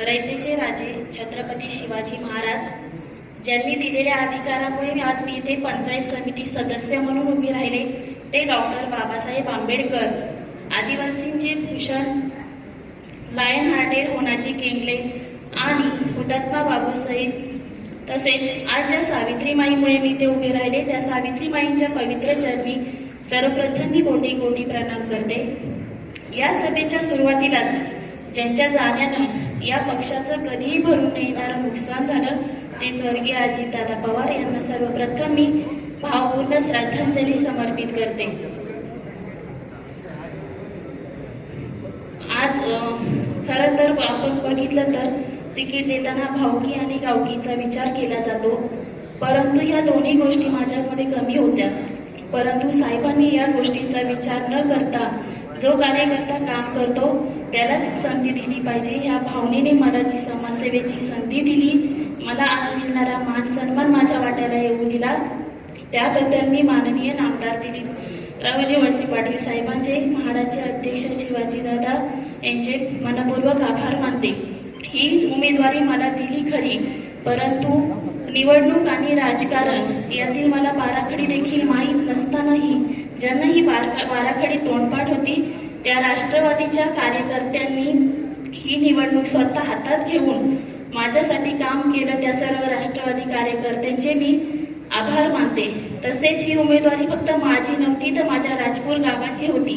रयतेचे राजे छत्रपती शिवाजी महाराज ज्यांनी दिलेल्या अधिकारामुळे मी आज मी इथे पंचायत समिती सदस्य म्हणून उभी राहिले ते डॉक्टर बाबासाहेब आंबेडकर. आदिवासींचे भूषण लायन हार्टेड होण्याची केंगले आणि हुतात्मा बाबूसाहेब तसेच आज ज्या सावित्रीमाईमुळे मी ते उभे राहिले त्या सावित्रीमाईंच्या पवित्र चरणी सर्वप्रथम मी कोटी कोटी प्रणाम करते. या सभेच्या सुरुवातीलाच ज्यांच्या जाण्यानं या पक्षाचं कधीही भरून न येणारं नुकसान झालं ते स्वर्गीय अजितदादा पवार यांना सर्वप्रथम मी भावपूर्ण श्रद्धांजली समर्पित करते. आज खर खरं तर आपण बघितलं तर तिकीट देताना भावकी आणि गावकीचा विचार केला जातो. परंतु या दोन्ही गोष्टी माझ्यामध्ये कमी होत्या. परंतु साहेबांनी या गोष्टींचा विचार न करता जो कार्यकर्ता काम करतो त्यालाच संधी दिली पाहिजे. ह्या भावनेने मला जी समाजसेवेची संधी दिली. मला आज मिळणारा मान सन्मान माझ्या वाट्याला येऊ दिला. त्याबद्दल मी माननीय नामदार दिलीप रावजी वळसे पाटील साहेबांचे म्हाडाचे अध्यक्ष शिवाजीदादा यांचे मनपूर्वक आभार मानते. ही उमेदवारी मला दिली खरी परंतु निवडणूक आणि राजकारण यातील मला बाराखडी देखील माहीत नसतानाही ज्यांना ही बार बाराखडी तोंडपाठ होती त्या राष्ट्रवादीच्या कार्यकर्त्यांनी ही निवडणूक स्वतः हातात घेऊन माझ्यासाठी काम केलं त्या सर्व राष्ट्रवादी कार्यकर्त्यांचे मी आभार मानते. तसेच ही उमेदवारी फक्त माझी नव्हती तर माझ्या राजपूर गावाची होती.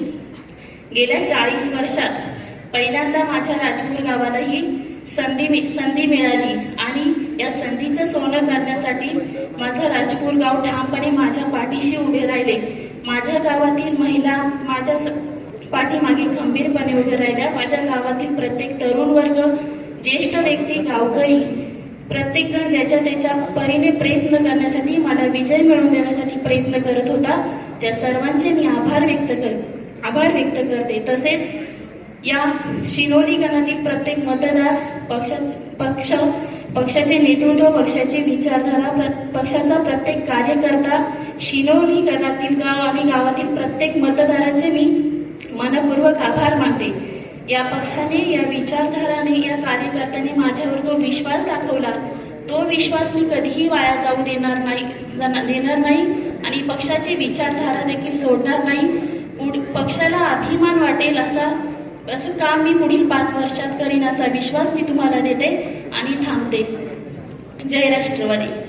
गेल्या चाळीस वर्षात पहिल्यांदा माझ्या राजपूर गावाला ही संधी संधी मिळाली आणि या संधीचं सोनं करण्यासाठी माझं राजपूर गाव ठामपणे माझ्या पाठीशी उभे राहिले. माझ्या गावातील महिला माझ्या स- पाठीमागे खंबीरपणे उभे राहिल्या. माझ्या गावातील प्रत्येक तरुण वर्ग ज्येष्ठ व्यक्ती गावकरी प्रत्येक जण ज्याच्या त्याच्या परीने प्रयत्न करण्यासाठी मला विजय मिळवून देण्यासाठी प्रयत्न करत होता. त्या सर्वांचे मी आभार व्यक्त कर आभार व्यक्त करते. तसेच या शिरोली गणातील प्रत्येक मतदार पक्षा पक्ष पक्षाचे नेतृत्व पक्षाची विचारधारा प्र- पक्षाचा प्रत्येक कार्यकर्ता शिरोली गणातील गाव आणि गावातील प्रत्येक मतदाराचे मी मनपूर्वक आभार मानते. या पक्षाने या विचारधाराने या कार्यकर्त्याने माझ्यावर जो विश्वास दाखवला तो विश्वास मी कधीही वाया जाऊ देणार नाही देणार नाही आणि पक्षाची विचारधारा देखील सोडणार नाही. पक्षाला अभिमान वाटेल असा असं काम मी पुढील पाच वर्षात करीन असा विश्वास मी तुम्हाला देते आणि थांबते. जय राष्ट्रवादी.